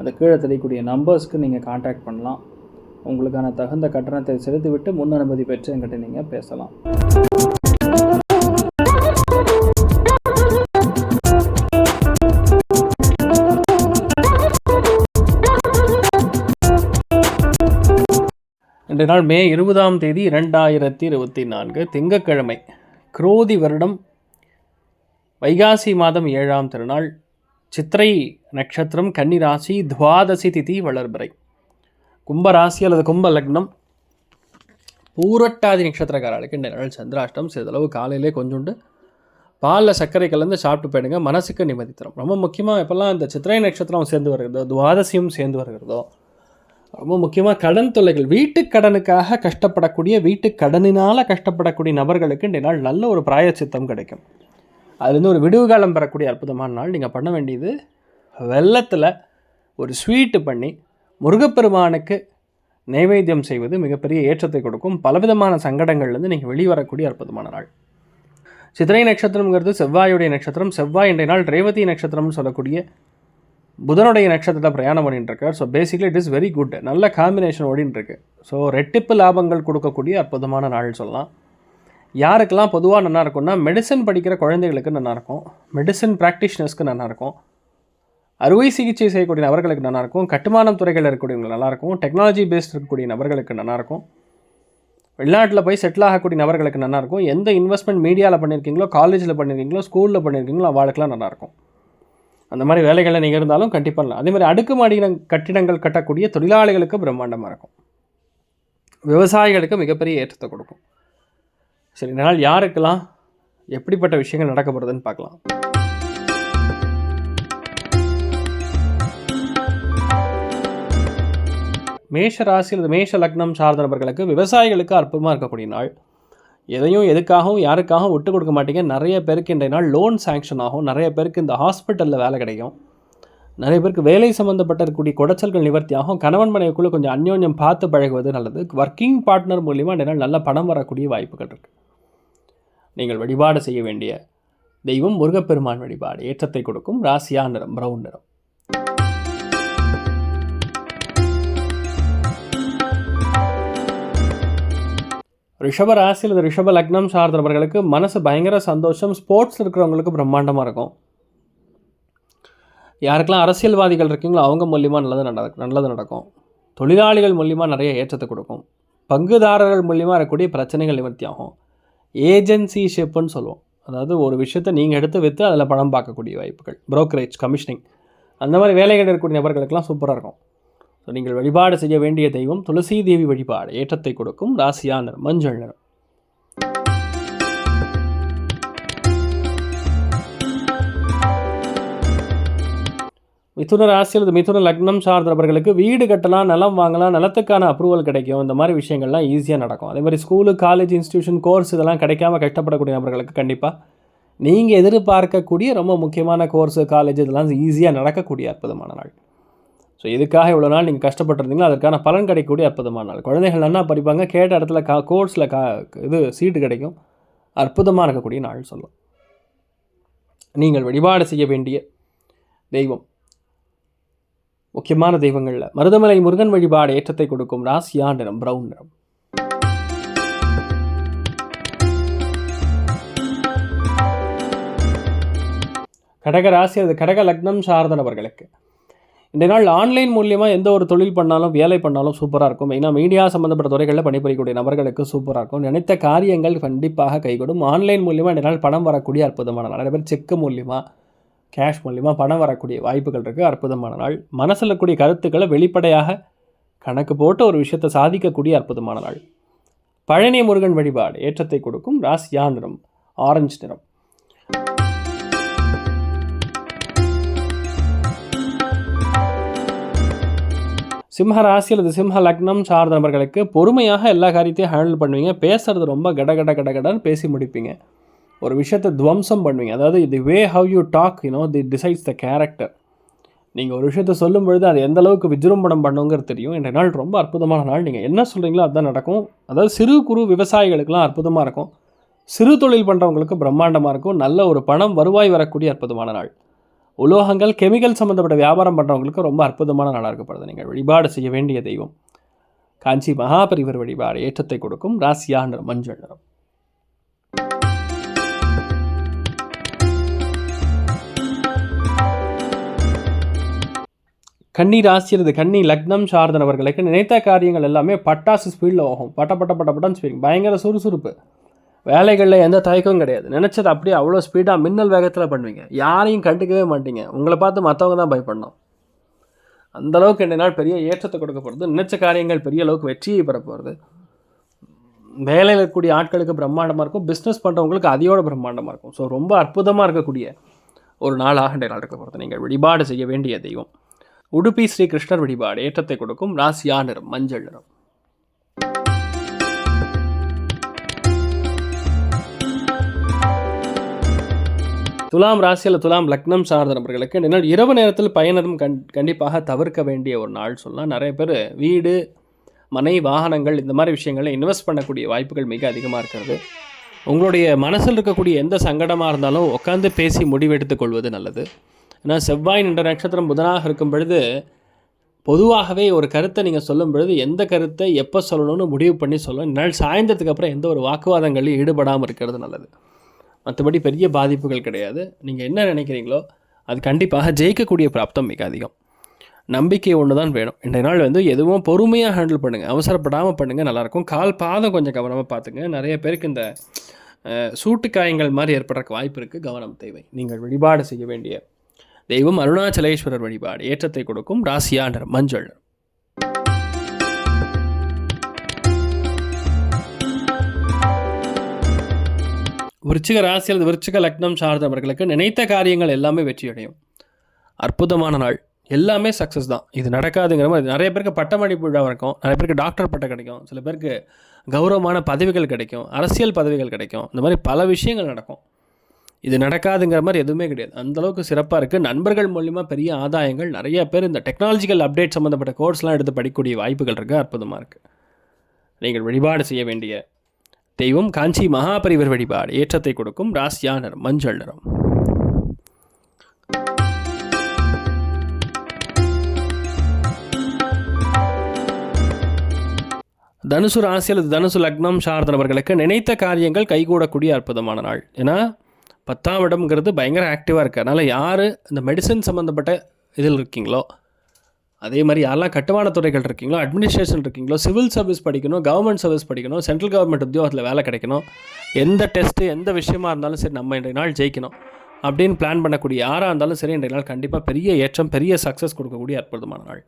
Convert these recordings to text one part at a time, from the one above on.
அந்த கீழே தெரியக்கூடிய நம்பர்ஸ்க்கு நீங்கள் காண்டாக்ட் பண்ணலாம். உங்களுக்கான தகுந்த கட்டணத்தை செலுத்திவிட்டு முன் அனுமதி பெற்று என்கிட்ட நீங்கள் பேசலாம். இன்றைய நாள் மே இருபதாம் தேதி இரண்டாயிரத்தி இருபத்தி நான்கு திங்கட்கிழமை குரோதி வருடம் வைகாசி மாதம் ஏழாம் திருநாள் சித்திரை நட்சத்திரம் கன்னி ராசி துவாதசி திதி வளர்பிறை. கும்பராசி அல்லது கும்ப லக்னம் பூரட்டாதி நட்சத்திரக்காரர்களுக்கு இந்த நாள் சந்திராஷ்டம் சிறிதளவு காலையிலே கொஞ்சோண்டு பாலில் சர்க்கரை கலந்து சாப்பிட்டு போயிடுங்க மனசுக்கு நிம்மதி தரும். ரொம்ப முக்கியமாக இப்போல்லாம் இந்த சித்திரை நட்சத்திரம் சேர்ந்து வருகிறதோ துவாதசியும் சேர்ந்து வருகிறதோ ரொம்ப முக்கியமாக கடன் தொல்லைகள் வீட்டுக் கடனுக்காக கஷ்டப்படக்கூடிய வீட்டுக் கடனினால் கஷ்டப்படக்கூடிய நபர்களுக்கு இந்த நாள் நல்ல ஒரு பிராயச்சித்தம் கிடைக்கும். அதுலேருந்து ஒரு விடுவு காலம் பெறக்கூடிய அற்புதமான நாள். நீங்கள் பண்ண வேண்டியது வெள்ளத்தில் ஒரு ஸ்வீட்டு பண்ணி முருகப்பெருமானுக்கு நைவேத்தியம் செய்வது மிகப்பெரிய ஏற்றத்தை கொடுக்கும். பலவிதமான சங்கடங்கள்லேருந்து நீங்கள் வெளிவரக்கூடிய அற்புதமான நாள். சித்திரை நட்சத்திரம்ங்கிறது செவ்வாயுடைய நட்சத்திரம். செவ்வாய் இன்றைய நாள் ரேவதி நட்சத்திரம்னு சொல்லக்கூடிய புதனுடைய நட்சத்திரத்தில் பிரயாணம் பண்ணிட்டுருக்கார். So basically it is very good நல்ல காம்பினேஷன் ஓடின்னு இருக்கு ஸோ ரெட்டிப்பு லாபங்கள் கொடுக்கக்கூடிய அற்புதமான நாள் சொல்லலாம். யாருக்கெல்லாம் பொதுவாக நல்லாயிருக்கும்னா மெடிசன் படிக்கிற குழந்தைகளுக்கு நல்லாயிருக்கும் மெடிசன் ப்ராக்டிஷனர்ஸ்க்கு நல்லாயிருக்கும் அறுவை சிகிச்சை செய்யக்கூடிய நபர்களுக்கு நல்லாயிருக்கும் கட்டுமானம் துறைகளில் இருக்கக்கூடியவங்க நல்லா இருக்கும். டெக்னாலஜி பேஸ்ட் இருக்கக்கூடிய நபர்களுக்கு நல்லாயிருக்கும் வெளிநாட்டில் போய் செட்டில் ஆகக்கூடிய நபர்களுக்கு நல்லா இருக்கும். எந்த இன்வெஸ்ட்மெண்ட் மீடியாவில் பண்ணியிருக்கீங்களோ காலேஜில் பண்ணியிருக்கீங்களோ ஸ்கூலில் பண்ணியிருக்கீங்களோ அவளுக்கெல்லாம் நல்லாயிருக்கும் அந்த மாதிரி வேலைகளில் நீங்கள் இருந்தாலும் கண்டிப்பாக இல்லை அதே மாதிரி அடுக்குமாடி கட்டிடங்கள் கட்டக்கூடிய தொழிலாளிகளுக்கு பிரம்மாண்டமாக இருக்கும். விவசாயிகளுக்கு மிகப்பெரிய ஏற்றத்தை கொடுக்கும். சரி இந்த நாள் யாருக்கெல்லாம் எப்படிப்பட்ட விஷயங்கள் நடக்கப்படுதுன்னு பார்க்கலாம். மேஷ ராசி அல்லது மேஷ லக்னம் சார்ந்த நபர்களுக்கு விவசாயிகளுக்கு அற்புதமாக இருக்கக்கூடிய நாள். எதையும் எதுக்காகவும் யாருக்காகவும் விட்டு கொடுக்க மாட்டீங்க. நிறைய பேருக்கு இன்றைய நாள் லோன் சேங்ஷன் ஆகும். நிறைய பேருக்கு இந்த ஹாஸ்பிட்டலில் வேலை கிடைக்கும். நிறைய பேருக்கு வேலை சம்மந்தப்பட்ட இருக்கக்கூடிய குடைச்சல்கள் நிவர்த்தி ஆகும். கணவன் மனைவிக்குள்ளே கொஞ்சம் அந்யோன்யம் பார்த்து பழகுவது நல்லது. ஒர்க்கிங் பார்ட்னர் மூலிமா இன்றைய நாள் நல்ல பணம் வரக்கூடிய வாய்ப்புகள் இருக்குது நீங்கள் வழிபாடு செய்ய வேண்டிய தெய்வம் முருகப்பெருமான் வழிபாடு. ஏற்றத்தை கொடுக்கும் ராசியா நிறம் பிரவுன் நிறம். ரிஷப ராசி அல்லது ரிஷப லக்னம் சார்ந்தவர்களுக்கு மனசு பயங்கர சந்தோஷம். ஸ்போர்ட்ஸில் இருக்கிறவங்களுக்கு பிரம்மாண்டமாக இருக்கும். யாருக்கெல்லாம் அரசியல்வாதிகள் இருக்கீங்களோ அவங்க மூலியமாக நல்லது நடக்கும் நல்லது நடக்கும். தொழிலாளிகள் மூலியமாக நிறைய ஏற்றத்தை கொடுக்கும். பங்குதாரர்கள் மூலியமாக இருக்கக்கூடிய பிரச்சனைகள் நிவர்த்தி ஆகும். ஏஜென்சி ஷிப்புன்னு சொல்லுவோம். அதாவது ஒரு விஷயத்தை நீங்கள் எடுத்து விற்று அதில் பணம் பார்க்கக்கூடிய வாய்ப்புகள். ப்ரோக்கரேஜ் கமிஷனிங் அந்த மாதிரி வேலைகள் இருக்கக்கூடிய நபர்களுக்கெல்லாம் சூப்பராக இருக்கும். ஸோ நீங்கள் வழிபாடு செய்ய வேண்டிய தெய்வம் துளசி தேவி வழிபாடு ஏற்றத்தை கொடுக்கும் ராசியான மஞ்சள் நிறம். மிதுன ராசி அல்லது மிதுன லக்னம் சார்ந்தவர்களுக்கு வீடு கட்டலாம் நிலம் வாங்கலாம் நிலத்துக்கான அப்ரூவல் கிடைக்கும். இந்த மாதிரி விஷயங்கள்லாம் ஈஸியாக நடக்கும். அதே மாதிரி ஸ்கூலு காலேஜ் இன்ஸ்டியூஷன் கோர்ஸ் இதெல்லாம் கிடைக்காம கஷ்டப்படக்கூடிய நபர்களுக்கு கண்டிப்பாக நீங்கள் எதிர்பார்க்கக்கூடிய ரொம்ப முக்கியமான கோர்ஸு காலேஜ் இதெல்லாம் ஈஸியாக நடக்கக்கூடிய அற்புதமான நாள். ஸோ இதுக்காக இவ்வளோ நாள் நீங்கள் கஷ்டப்பட்டுருந்தீங்களோ அதற்கான பலன் கிடைக்கக்கூடிய அற்புதமான நாள். குழந்தைகள் நல்லா படிப்பாங்க கேட்ட இடத்துல கா கோர்ஸில் கா இது சீட்டு கிடைக்கும். அற்புதமாக இருக்கக்கூடிய நாள் சொல்லும் நீங்கள் வழிபாடு செய்ய வேண்டிய தெய்வம். முக்கியமான தெய்வங்களில். மருதமலை முருகன் வழிபாடு ஏற்றத்தை கொடுக்கும் ராசியா நிறம் பிரவுன் நிறம். கடக ராசி அது கடக லக்னம் சார்ந்த நபர்களுக்கு. இந்த நாள் ஆன்லைன் மூலியமாக எந்த ஒரு தொழில் பண்ணாலும் வேலை பண்ணாலும் சூப்பராக இருக்கும். மெயினாக மீடியா சம்மந்தப்பட்ட துறைகளில் பணிபுரியக்கூடிய நபர்களுக்கு சூப்பராக இருக்கும். நினைத்த காரியங்கள் கண்டிப்பாக கைகூடும். ஆன்லைன் மூலியமாக இந்த நாள் பணம் வரக்கூடிய அற்புதமான நிறைய பேர் செக்கு மூலியமாக கேஷ் மூலிமா பணம் வரக்கூடிய வாய்ப்புகள் இருக்குது அற்புதமான நாள். மனசில் இருக்கக்கூடிய கருத்துக்களை வெளிப்படையாக கணக்கு போட்டு ஒரு விஷயத்தை சாதிக்கக்கூடிய அற்புதமான நாள். பழனி முருகன் வழிபாடு ஏற்றத்தை கொடுக்கும் ராசியா நிறம் ஆரஞ்சு நிறம். சிம்ம ராசி அல்லது சிம்ம லக்னம் சார்ந்த நபர்களுக்கு பொறுமையாக எல்லா காரியத்தையும் ஹேண்டில் பண்ணுவீங்க. பேசுறது ரொம்ப கட கட கட கடன்னு பேசி முடிப்பீங்க. ஒரு விஷயத்தை துவம்சம் பண்ணுவீங்க. அதாவது the way how you talk you know the decides the character நீங்கள் ஒரு விஷயத்த சொல்லும் பொழுது அது எந்த அளவுக்கு விஜృంభணம் பண்ணுங்கிறது தெரியும். இந்த நாள் ரொம்ப அற்புதமான நாள். நீங்கள் என்ன சொல்கிறீங்களோ அதுதான் நடக்கும். அதாவது சிறு குறு விவசாயிகளுக்கெல்லாம் அற்புதமாக இருக்கும். சிறு தொழில் பண்ணுறவங்களுக்கு பிரம்மாண்டமாக இருக்கும். நல்ல ஒரு பணம் வருவாய் வரக்கூடிய அற்புதமான நாள். உலோகங்கள் கெமிக்கல் சம்மந்தப்பட்ட வியாபாரம் பண்ணுறவங்களுக்கு ரொம்ப அற்புதமான நாளாக இருக்கப்படுது. நீங்கள் வழிபாடு செய்ய வேண்டிய தெய்வம். காஞ்சி மகாபரிவர் வழிபாடு ஏற்றத்தை கொடுக்கும். ராசியா மஞ்சள் நிறம். கண்ணீர் ராசி கண்ணி லக்னம் லக்னம் சார்ந்தவர்களுக்கு நினைத்த காரியங்கள் எல்லாமே பட்டாசு ஸ்பீடில் ஆகும் பட்ட பட்ட பட்ட பட்டன்னு ஸ்பீடிங் பயங்கர சுறுசுறுப்பு. வேலைகளில் எந்த தயக்கமும் கிடையாது. நினச்சது அப்படியே அவ்வளோ ஸ்பீடாக மின்னல் வேகத்தில் பண்ணுவீங்க. யாரையும் கண்டுக்கவே மாட்டீங்க. உங்களை பார்த்து மற்றவங்க தான் பயப்படணும். அந்த அளவுக்கு ரெண்டு நாள் பெரிய ஏற்றத்தை கொடுக்க போகிறது நினைச்ச காரியங்கள் பெரிய அளவுக்கு வெற்றியை பெற போகிறது வேலையில் இருக்கக்கூடிய ஆட்களுக்கு பிரம்மாண்டமாக இருக்கும். பிஸ்னஸ் பண்ணுறவங்களுக்கு அதையோட பிரம்மாண்டமாக இருக்கும். ஸோ ரொம்ப அற்புதமாக இருக்கக்கூடிய ஒரு நாளாக இன்றைய நாள் இருக்க போகிறது நீங்கள் வழிபாடு செய்ய வேண்டிய தெய்வம். உடுப்பி ஸ்ரீ கிருஷ்ணர் வழிபாடு ஏற்றத்தை கொடுக்கும் ராசியா நிறம் மஞ்சள் நிறம் துலாம் ராசியில் துலாம் லக்னம் சார்ந்த நபர்களுக்கு இந்த நாள் இரவு நேரத்தில் பயணம் கண் கண்டிப்பாக தவிர்க்க வேண்டிய ஒரு நாள் சொல்லலாம். நிறைய பேர் வீடு மனை வாகனங்கள் இந்த மாதிரி விஷயங்களில் இன்வெஸ்ட் பண்ணக்கூடிய வாய்ப்புகள் மிக அதிகமாக இருக்கிறது. உங்களுடைய மனசில் இருக்கக்கூடிய எந்த சங்கடமாக இருந்தாலும் உட்காந்து பேசி முடிவெடுத்துக் கொள்வது நல்லது. ஏன்னா செவ்வாய் என்ற நட்சத்திரம் புதனாக இருக்கும் பொழுது பொதுவாகவே ஒரு கருத்தை நீங்கள் சொல்லும் பொழுது எந்த கருத்தை எப்போ சொல்லணும்னு முடிவு பண்ணி சொல்லணும். நாள் சாயந்தரத்துக்கு அப்புறம் எந்த ஒரு வாக்குவாதங்களையும் ஈடுபடாமல் இருக்கிறது நல்லது. மற்றபடி பெரிய பாதிப்புகள் கிடையாது. நீங்கள் என்ன நினைக்கிறீங்களோ அது கண்டிப்பாக ஜெயிக்கக்கூடிய பிராப்தம் மிக அதிகம். நம்பிக்கை ஒன்று தான் வேணும். இன்றைய நாள் வந்து எதுவும் பொறுமையாக ஹேண்டில் பண்ணுங்கள் அவசரப்படாமல் பண்ணுங்கள் நல்லாயிருக்கும். கால் பாதம் கொஞ்சம் கவனமாக பார்த்துங்க. நிறைய பேருக்கு இந்த சூட்டு காயங்கள் மாதிரி ஏற்படுறக்கு வாய்ப்பு இருக்குது கவனம் தேவை. நீங்கள் வழிபாடு செய்ய வேண்டிய தெய்வம் அருணாச்சலேஸ்வரர் வழிபாடு ஏற்றத்தை கொடுக்கும் ராசியா நிறம் மஞ்சள். விருச்சிக ராசி அல்லது விருச்சிக லக்னம் சார்ந்தவர்களுக்கு நினைத்த காரியங்கள் எல்லாமே வெற்றியடையும். அற்புதமான நாள். எல்லாமே சக்ஸஸ் தான். இது நடக்காதுங்கிற மாதிரி நிறைய பேருக்கு பட்டமளிப்பு விழா இருக்கும். நிறைய பேருக்கு டாக்டர் பட்டம் கிடைக்கும். சில பேருக்கு கௌரவமான பதவிகள் கிடைக்கும். அரசியல் பதவிகள் கிடைக்கும். இந்த மாதிரி பல விஷயங்கள் நடக்கும். இது நடக்காதுங்கிற மாதிரி எதுவுமே கிடையாது. அந்தளவுக்கு சிறப்பாக இருக்குது நண்பர்கள் மூலிமா பெரிய ஆதாயங்கள். நிறைய பேர் இந்த டெக்னாலஜிக்கல் அப்டேட் சம்மந்தப்பட்ட கோர்ஸ்லாம் எடுத்து படிக்கக்கூடிய வாய்ப்புகள் இருக்குது அற்புதமாக இருக்குது நீங்கள் வழிபாடு செய்ய வேண்டிய தெய்வம் காஞ்சி மகாபரிவர் வழிபாடு. ஏற்றத்தை கொடுக்கும் ராசியா நிறம் மஞ்சள் நிறம். தனுசு ராசி அல்லது தனுசு லக்னம் சார்ந்தவர்களுக்கு நினைத்த காரியங்கள் கைகூடக்கூடிய அற்புதமான நாள். ஏன்னா பத்தாம் இடம்ங்கிறது பயங்கர ஆக்டிவாக இருக்குது அதனால் யார் இந்த மெடிசன் சம்மந்தப்பட்ட இதில் இருக்கீங்களோ அதே மாதிரி யாரெல்லாம் கட்டுமான துறைகள் இருக்கீங்களோ அட்மினிஸ்ட்ரேஷன் இருக்கீங்களோ சிவில் சர்வீஸ் படிக்கணும் கவர்மெண்ட் சர்வீஸ் படிக்கணும் சென்ட்ரல் கவர்மெண்ட் உத்தியோகத்தில் வேலை கிடைக்கணும் எந்த டெஸ்ட்டு எந்த விஷயமா இருந்தாலும் சரி நம்ம இன்றைய நாள் ஜெயிக்கணும் அப்படின்னு பிளான் பண்ணக்கூடிய யாராக இருந்தாலும் சரி இன்றைய நாள் கண்டிப்பாக பெரிய ஏற்றம் பெரிய சக்ஸஸ் கொடுக்கக்கூடிய அற்புதமான நாள்.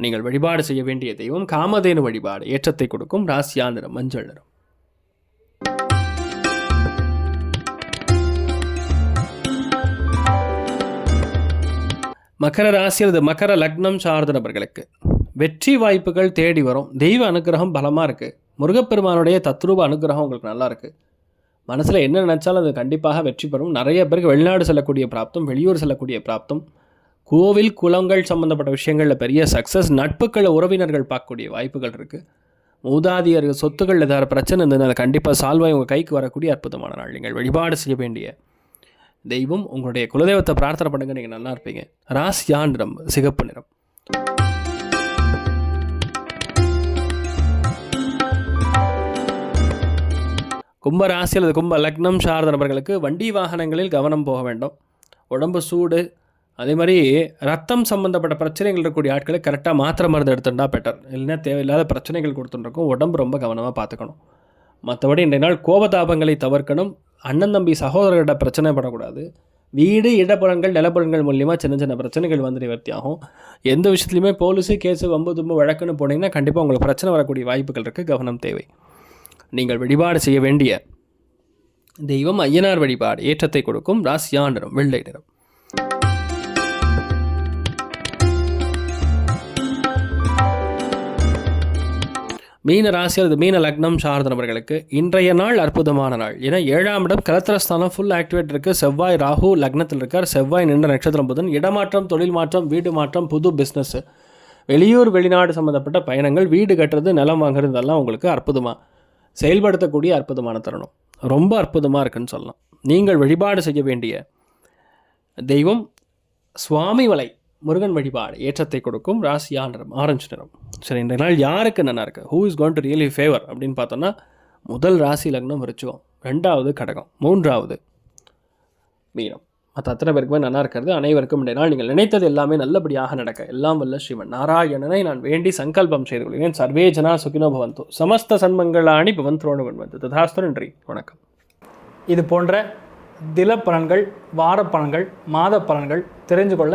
நீங்கள் வழிபாடு செய்ய வேண்டிய தெய்வம் காமதேனு வழிபாடு ஏற்றத்தை கொடுக்கும் ராசியா நிறம் மஞ்சள் நிறம். மகர ராசி அல்லது மகர லக்னம் சார்ந்த நபர்களுக்கு. வெற்றி வாய்ப்புகள் தேடி வரும். தெய்வ அனுகிரகம் பலமாக இருக்குது முருகப்பெருமானுடைய தத்ரூப அனுகிரகம் உங்களுக்கு நல்லா இருக்குது மனசில் என்ன நினச்சாலும் அது கண்டிப்பாக வெற்றி பெறும். நிறைய பேருக்கு வெளிநாடு செல்லக்கூடிய பிராப்தம் வெளியூர் செல்லக்கூடிய பிராப்தம். கோவில் குளங்கள் சம்மந்தப்பட்ட விஷயங்களில் பெரிய சக்ஸஸ் நட்புக்களை உறவினர்கள் பார்க்கக்கூடிய வாய்ப்புகள் இருக்குது மூதாதியர்கள் சொத்துக்கள் ஏதாவது பிரச்சனை இருந்ததுன்னா அதை கண்டிப்பாக சால்வாய் உங்கள் கைக்கு வரக்கூடிய அற்புதமான நாள். நீங்கள் வழிபாடு செய்ய வேண்டிய தெய்வம் உங்களுடைய குலதெய்வத்தை பிரார்த்தனை பண்ணுங்க நீங்கள் நல்லா இருப்பீங்க. ராசியான் நிறம் சிகப்பு நிறம். கும்ப ராசி அல்லது கும்ப லக்னம் சார்ந்த நபர்களுக்கு வண்டி வாகனங்களில் கவனம் போக வேண்டும். உடம்பு சூடு அதே மாதிரி ரத்தம் சம்மந்தப்பட்ட பிரச்சனைகள் இருக்கக்கூடிய ஆட்களை கரெக்டாக மாத்திரை மருந்து எடுத்துட்டா பெட்டர் இல்லைன்னா தேவையில்லாத பிரச்சனைகள் கொடுத்துட்டுருக்கும் உடம்பு ரொம்ப கவனமாக பார்த்துக்கணும். மற்றபடி இன்றைய நாள் கோபதாபங்களை தவிர்க்கணும். அண்ணன் தம்பி சகோதரர்கிட்ட பிரச்சனை படக்கூடாது வீடு இடப்புறங்கள் நிலப்புறங்கள் மூலியமாக சின்ன சின்ன பிரச்சனைகள் வந்து நிவர்த்தி ஆகும் எந்த விஷயத்துலையுமே போலீஸு கேஸு வம்பு தும்பு வழக்குன்னு போனீங்கன்னா கண்டிப்பாக உங்களுக்கு பிரச்சனை வரக்கூடிய வாய்ப்புகள் இருக்குது கவனம் தேவை. நீங்கள் வழிபாடு செய்ய வேண்டிய தெய்வம் ஐயனார் வழிபாடு ஏற்றத்தை கொடுக்கும் ராசியா நிறம் வெள்ளை நிறம். மீன ராசி அல்லது மீன லக்னம் சார்ந்த நபர்களுக்கு இன்றைய நாள் அற்புதமான நாள். ஏன்னா ஏழாம் இடம் கலத்திரஸ்தானம் ஃபுல் ஆக்டிவேட் இருக்குது செவ்வாய் ராகு லக்னத்தில் இருக்கார். செவ்வாய் நின்ற நட்சத்திரம் புதன் இடமாற்றம் தொழில் மாற்றம் வீடு மாற்றம் புது பிஸ்னஸ்ஸு வெளியூர் வெளிநாடு சம்மந்தப்பட்ட பயணங்கள் வீடு கட்டுறது நிலம் வாங்குறது இதெல்லாம் உங்களுக்கு அற்புதமாக செயல்படுத்தக்கூடிய அற்புதமான தருணம். ரொம்ப அற்புதமாக இருக்குன்னு சொல்லலாம். நீங்கள் வழிபாடு செய்ய வேண்டிய தெய்வம் சுவாமி வலை முருகன் வழிபாடு ஏற்றத்தை கொடுக்கும். ராசியா நிறம் ஆரஞ்சு நிறம். சரி இந்த நாள் யாருக்கு நல்லா இருக்குது who is gone to really favour அப்படின்னு பார்த்தோன்னா முதல் ராசி லக்னம் விருச்சிகம். ரெண்டாவது கடகம். மூன்றாவது மீனம். மற்ற அத்தனை பேருக்குமே நல்லா இருக்கிறது. அனைவருக்கும் இந்த நாள். நீங்கள் நினைத்தது எல்லாமே நல்லபடியாக நடக்க. எல்லாம் வல்ல ஸ்ரீமன் நாராயணனை நான் வேண்டி சங்கல்பம் செய்து கொள்கிறேன். சர்வே ஜனா சுகினோ பவந்தோ. சமஸ்த சன்மங்களாணி பவந்தோடு வந்து ததாஸ்து நன்றி. வணக்கம். இது போன்ற தினப்பலன்கள் வாரப்பலன்கள் மாத பலன்கள் தெரிஞ்சு கொள்ள